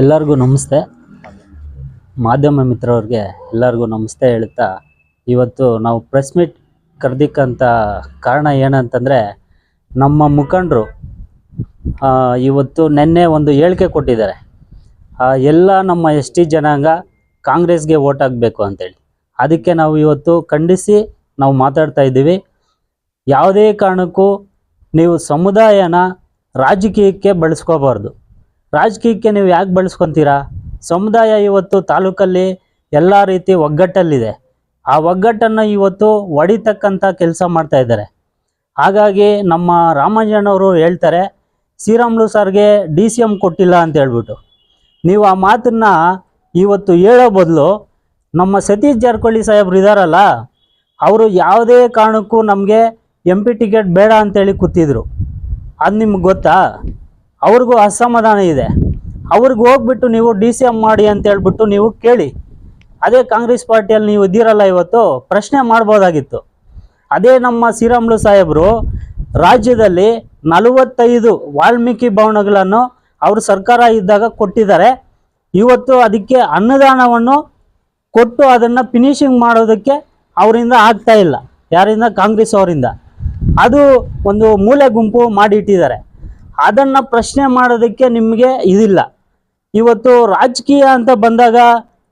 ಎಲ್ಲರಿಗೂ ನಮಸ್ತೆ. ಮಾಧ್ಯಮ ಮಿತ್ರವ್ರಿಗೆ ಎಲ್ಲರಿಗೂ ನಮಸ್ತೆ ಹೇಳ್ತಾ, ಇವತ್ತು ನಾವು ಪ್ರೆಸ್ ಮೀಟ್ ಕರೆದಿಕ್ಕಂಥ ಕಾರಣ ಏನಂತಂದರೆ, ನಮ್ಮ ಮುಖಂಡರು ಇವತ್ತು ನಿನ್ನೆ ಒಂದು ಹೇಳಿಕೆ ಕೊಟ್ಟಿದ್ದಾರೆ. ಎಲ್ಲ ನಮ್ಮ ಎಸ್ ಟಿ ಜನಾಂಗ ಕಾಂಗ್ರೆಸ್ಗೆ ಓಟ್ ಹಾಕಬೇಕು ಅಂತೇಳಿ. ಅದಕ್ಕೆ ನಾವು ಇವತ್ತು ಖಂಡಿಸಿ ನಾವು ಮಾತಾಡ್ತಾ ಇದ್ದೀವಿ. ಯಾವುದೇ ಕಾರಣಕ್ಕೂ ನೀವು ಸಮುದಾಯನ ರಾಜಕೀಯಕ್ಕೆ ಬಳಸ್ಕೋಬಾರ್ದು. ರಾಜಕೀಯಕ್ಕೆ ನೀವು ಯಾಕೆ ಬಳಸ್ಕೊತೀರಾ? ಸಮುದಾಯ ಇವತ್ತು ತಾಲೂಕಲ್ಲಿ ಎಲ್ಲ ರೀತಿ ಒಗ್ಗಟ್ಟಲ್ಲಿದೆ. ಆ ಒಗ್ಗಟ್ಟನ್ನು ಇವತ್ತು ಒಡಿತಕ್ಕಂಥ ಕೆಲಸ ಮಾಡ್ತಾ ಇದ್ದಾರೆ. ಹಾಗಾಗಿ ನಮ್ಮ ರಾಮಂಜನವರು ಹೇಳ್ತಾರೆ, ಶ್ರೀರಾಮ್ಲು ಸರ್ಗೆ ಡಿ ಸಿ ಎಂ ಕೊಟ್ಟಿಲ್ಲ ಅಂತ ಹೇಳ್ಬಿಟ್ಟು. ನೀವು ಆ ಮಾತನ್ನು ಇವತ್ತು ಹೇಳೋ ಬದಲು ನಮ್ಮ ಸತೀಶ್ ಜಾರಕಿಹೊಳಿ ಸಾಹೇಬ್ರು ಇದ್ದಾರಲ್ಲ ಅವರು ಯಾವುದೇ ಕಾರಣಕ್ಕೂ ನಮಗೆ ಎಂ ಪಿ ಟಿಕೆಟ್ ಬೇಡ ಅಂತೇಳಿ ಕೂತಿದ್ರು. ಅದು ನಿಮ್ಗೆ ಗೊತ್ತಾ? ಅವ್ರಿಗೂ ಅಸಮಾಧಾನ ಇದೆ. ಅವ್ರಿಗೆ ಹೋಗ್ಬಿಟ್ಟು ನೀವು ಡಿ ಸಿ ಎಂ ಮಾಡಿ ಅಂತ ಹೇಳ್ಬಿಟ್ಟು ನೀವು ಕೇಳಿ. ಅದೇ ಕಾಂಗ್ರೆಸ್ ಪಾರ್ಟಿಯಲ್ಲಿ ನೀವು ಇದ್ದೀರಲ್ಲ ಇವತ್ತು, ಪ್ರಶ್ನೆ ಮಾಡ್ಬೋದಾಗಿತ್ತು. ಅದೇ ನಮ್ಮ ಶ್ರೀರಾಮ್ಲು ಸಾಹೇಬರು, ರಾಜ್ಯದಲ್ಲಿ ನಲವತ್ತೈದು ವಾಲ್ಮೀಕಿ ಭವನಗಳನ್ನು ಅವರು ಸರ್ಕಾರ ಇದ್ದಾಗ ಕೊಟ್ಟಿದ್ದಾರೆ. ಇವತ್ತು ಅದಕ್ಕೆ ಅನ್ನದಾನವನ್ನು ಕೊಟ್ಟು ಅದನ್ನು ಫಿನಿಶಿಂಗ್ ಮಾಡೋದಕ್ಕೆ ಅವರಿಂದ ಆಗ್ತಾ ಇಲ್ಲ. ಯಾರಿಂದ? ಕಾಂಗ್ರೆಸ್ ಅವರಿಂದ. ಅದು ಒಂದು ಮೂಲೆ ಗುಂಪು ಮಾಡಿ ಇಟ್ಟಿದ್ದಾರೆ. ಅದನ್ನು ಪ್ರಶ್ನೆ ಮಾಡೋದಕ್ಕೆ ನಿಮಗೆ ಇದಿಲ್ಲ. ಇವತ್ತು ರಾಜಕೀಯ ಅಂತ ಬಂದಾಗ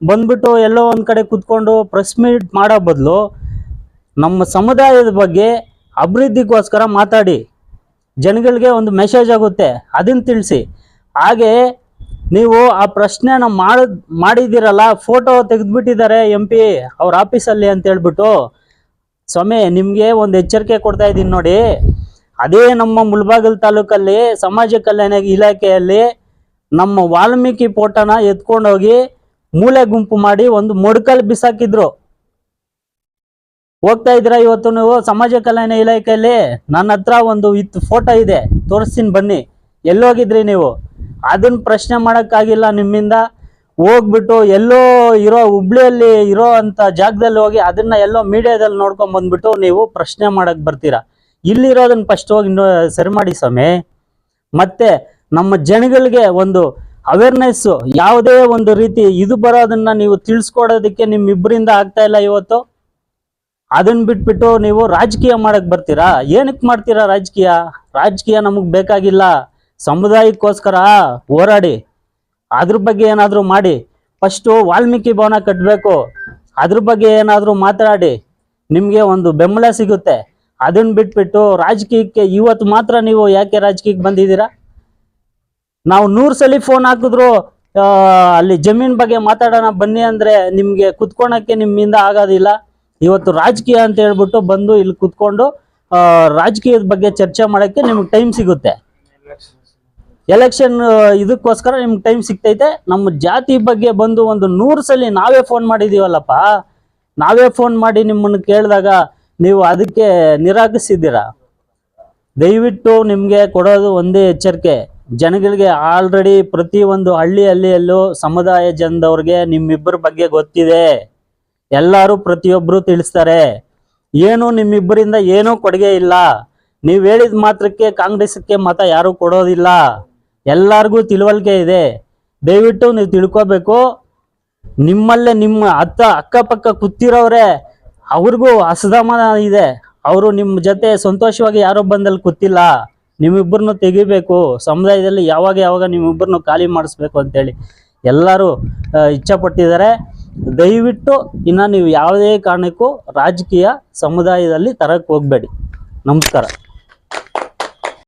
ಬಂದ್ಬಿಟ್ಟು ಎಲ್ಲೋ ಒಂದು ಕಡೆ ಕೂತ್ಕೊಂಡು ಪ್ರೆಸ್ ಮೀಟ್ ಮಾಡೋ ಬದಲು ನಮ್ಮ ಸಮುದಾಯದ ಬಗ್ಗೆ ಅಭಿವೃದ್ಧಿಗೋಸ್ಕರ ಮಾತಾಡಿ. ಜನಗಳಿಗೆ ಒಂದು ಮೆಸೇಜ್ ಆಗುತ್ತೆ ಅದನ್ನು ತಿಳಿಸಿ. ಹಾಗೆ ನೀವು ಆ ಪ್ರಶ್ನೆನ ಮಾಡ್, ಮಾಡಿದ್ದೀರಲ್ಲ ಫೋಟೋ ತೆಗೆದ್ಬಿಟ್ಟಿದ್ದಾರೆ ಎಂ ಪಿ ಅವ್ರ ಆಫೀಸಲ್ಲಿ ಅಂತ ಹೇಳ್ಬಿಟ್ಟು. ಸ್ವಾಮಿ, ನಿಮಗೆ ಒಂದು ಎಚ್ಚರಿಕೆ ಕೊಡ್ತಾ ಇದ್ದೀನಿ ನೋಡಿ. ಅದೇ ನಮ್ಮ ಮುಲ್ಬಾಗಲ್ ತಾಲೂಕಲ್ಲಿ ಸಮಾಜ ಕಲ್ಯಾಣ ಇಲಾಖೆಯಲ್ಲಿ ನಮ್ಮ ವಾಲ್ಮೀಕಿ ಫೋಟೋನ ಎತ್ಕೊಂಡೋಗಿ ಮೂಲೆ ಗುಂಪು ಮಾಡಿ ಒಂದು ಮೊಡ್ಕಲ್ ಬಿಸಾಕಿದ್ರು. ಹೋಗ್ತಾ ಇದ್ರ ಇವತ್ತು ನೀವು? ಸಮಾಜ ಕಲ್ಯಾಣ ಇಲಾಖೆಯಲ್ಲಿ ನನ್ನ ಹತ್ರ ಒಂದು ಇತ್ತು ಫೋಟೋ ಇದೆ. ತೋರಿಸ್ತೀನಿ ಬನ್ನಿ. ಎಲ್ಲೋಗಿದ್ರಿ ನೀವು? ಅದನ್ನ ಪ್ರಶ್ನೆ ಮಾಡೋಕ್ಕಾಗಿಲ್ಲ ನಿಮ್ಮಿಂದ. ಹೋಗ್ಬಿಟ್ಟು ಎಲ್ಲೋ ಇರೋ ಹುಬ್ಳಿಯಲ್ಲಿ ಇರೋ ಅಂತ ಜಾಗದಲ್ಲಿ ಹೋಗಿ ಅದನ್ನ ಎಲ್ಲೋ ಮೀಡಿಯಾದಲ್ಲಿ ನೋಡ್ಕೊಂಡ್ ಬಂದ್ಬಿಟ್ಟು ನೀವು ಪ್ರಶ್ನೆ ಮಾಡಕ್ ಬರ್ತೀರಾ? ಇಲ್ಲಿರೋದನ್ನ ಫಸ್ಟ್ ಹೋಗಿ ಸರಿ ಮಾಡಿ ಸ್ವಾಮಿ. ಮತ್ತೆ ನಮ್ಮ ಜನಗಳಿಗೆ ಒಂದು ಅವೇರ್ನೆಸ್ ಯಾವುದೇ ಒಂದು ರೀತಿ ಇದು ಬರೋದನ್ನ ನೀವು ತಿಳಿಸ್ಕೊಡೋದಕ್ಕೆ ನಿಮ್ಮಿಬ್ಬರಿಂದ ಆಗ್ತಾ ಇಲ್ಲ ಇವತ್ತು. ಅದನ್ನ ಬಿಟ್ಬಿಟ್ಟು ನೀವು ರಾಜಕೀಯ ಮಾಡಕ್ ಬರ್ತೀರಾ? ಏನಕ್ಕೆ ಮಾಡ್ತೀರಾ ರಾಜಕೀಯ? ರಾಜಕೀಯ ನಮಗ್ ಬೇಕಾಗಿಲ್ಲ. ಸಮುದಾಯಕ್ಕೋಸ್ಕರ ಹೋರಾಡಿ. ಅದ್ರ ಬಗ್ಗೆ ಏನಾದರೂ ಮಾಡಿ. ಫಸ್ಟು ವಾಲ್ಮೀಕಿ ಭವನ ಕಟ್ಟಬೇಕು ಅದ್ರ ಬಗ್ಗೆ ಏನಾದರೂ ಮಾತಾಡಿ. ನಿಮಗೆ ಒಂದು ಬೆಂಬಲ ಸಿಗುತ್ತೆ. ಅದನ್ನ ಬಿಟ್ಬಿಟ್ಟು ರಾಜಕೀಯಕ್ಕೆ ಇವತ್ತು ಮಾತ್ರ ನೀವು ಯಾಕೆ ರಾಜಕೀಯಕ್ಕೆ ಬಂದಿದ್ದೀರಾ? ನಾವು ನೂರು ಸಲ ಫೋನ್ ಹಾಕಿದ್ರು ಅಲ್ಲಿ ಜಮೀನ್ ಬಗ್ಗೆ ಮಾತಾಡೋಣ ಬನ್ನಿ ಅಂದ್ರೆ ನಿಮ್ಗೆ ಕುತ್ಕೊಳಕ್ಕೆ ನಿಮ್ಮಿಂದ ಆಗೋದಿಲ್ಲ. ಇವತ್ತು ರಾಜಕೀಯ ಅಂತ ಹೇಳ್ಬಿಟ್ಟು ಬಂದು ಇಲ್ಲಿ ಕುತ್ಕೊಂಡು ರಾಜಕೀಯದ ಬಗ್ಗೆ ಚರ್ಚೆ ಮಾಡೋಕ್ಕೆ ನಿಮ್ಗೆ ಟೈಮ್ ಸಿಗುತ್ತೆ. ಎಲೆಕ್ಷನ್ ಇದಕ್ಕೋಸ್ಕರ ನಿಮ್ಗೆ ಟೈಮ್ ಸಿಗ್ತೈತೆ. ನಮ್ಮ ಜಾತಿ ಬಗ್ಗೆ ಬಂದು ಒಂದು ನೂರು ಸಲ ನಾವೇ ಫೋನ್ ಮಾಡಿದೀವಲ್ಲಪ್ಪ. ನಾವೇ ಫೋನ್ ಮಾಡಿ ನಿಮ್ಮನ್ನು ಕೇಳಿದಾಗ ನೀವು ಅದಕ್ಕೆ ನಿರಾಕರಿಸಿದ್ದೀರಾ? ದಯವಿಟ್ಟು ನಿಮಗೆ ಕೊಡೋದು ಒಂದೇ ಎಚ್ಚರಿಕೆ. ಜನಗಳಿಗೆ ಆಲ್ರೆಡಿ ಪ್ರತಿಯೊಂದು ಹಳ್ಳಿ ಹಳ್ಳಿಯಲ್ಲೂ ಸಮುದಾಯ ಜನದವ್ರಿಗೆ ನಿಮ್ಮಿಬ್ಬರ ಬಗ್ಗೆ ಗೊತ್ತಿದೆ. ಎಲ್ಲರೂ ಪ್ರತಿಯೊಬ್ಬರು ತಿಳಿಸ್ತಾರೆ. ಏನು ನಿಮ್ಮಿಬ್ಬರಿಂದ ಏನೂ ಕೊಡುಗೆ ಇಲ್ಲ. ನೀವು ಹೇಳಿದ ಮಾತ್ರಕ್ಕೆ ಕಾಂಗ್ರೆಸ್ಗೆ ಮತ ಯಾರೂ ಕೊಡೋದಿಲ್ಲ. ಎಲ್ಲರಿಗೂ ತಿಳುವಳಿಕೆ ಇದೆ. ದಯವಿಟ್ಟು ನೀವು ತಿಳ್ಕೊಬೇಕು. ನಿಮ್ಮಲ್ಲೇ ನಿಮ್ಮ ಅತ್ತ ಅಕ್ಕಪಕ್ಕ ಕೂತಿರೋರೆ ಅವ್ರಿಗೂ ಅಸಮಾಧಾನ ಇದೆ. ಅವರು ನಿಮ್ಮ ಜೊತೆ ಸಂತೋಷವಾಗಿ ಯಾರೋ ಬಂದಲ್ಲಿ ಕೂತಿಲ್ಲ. ನಿಮ್ಮಿಬ್ಬರನ್ನು ತೆಗಿಬೇಕು. ಸಮುದಾಯದಲ್ಲಿ ಯಾವಾಗ ಯಾವಾಗ ನಿಮ್ಮಿಬ್ಬರನ್ನು ಖಾಲಿ ಮಾಡಿಸ್ಬೇಕು ಅಂತೇಳಿ ಎಲ್ಲರೂ ಇಚ್ಛಪಟ್ಟಿದ್ದಾರೆ. ದಯವಿಟ್ಟು ಇನ್ನು ನೀವು ಯಾವುದೇ ಕಾರಣಕ್ಕೂ ರಾಜಕೀಯ ಸಮುದಾಯದಲ್ಲಿ ತರಕ್ಕೆ ಹೋಗಬೇಡಿ. ನಮಸ್ಕಾರ.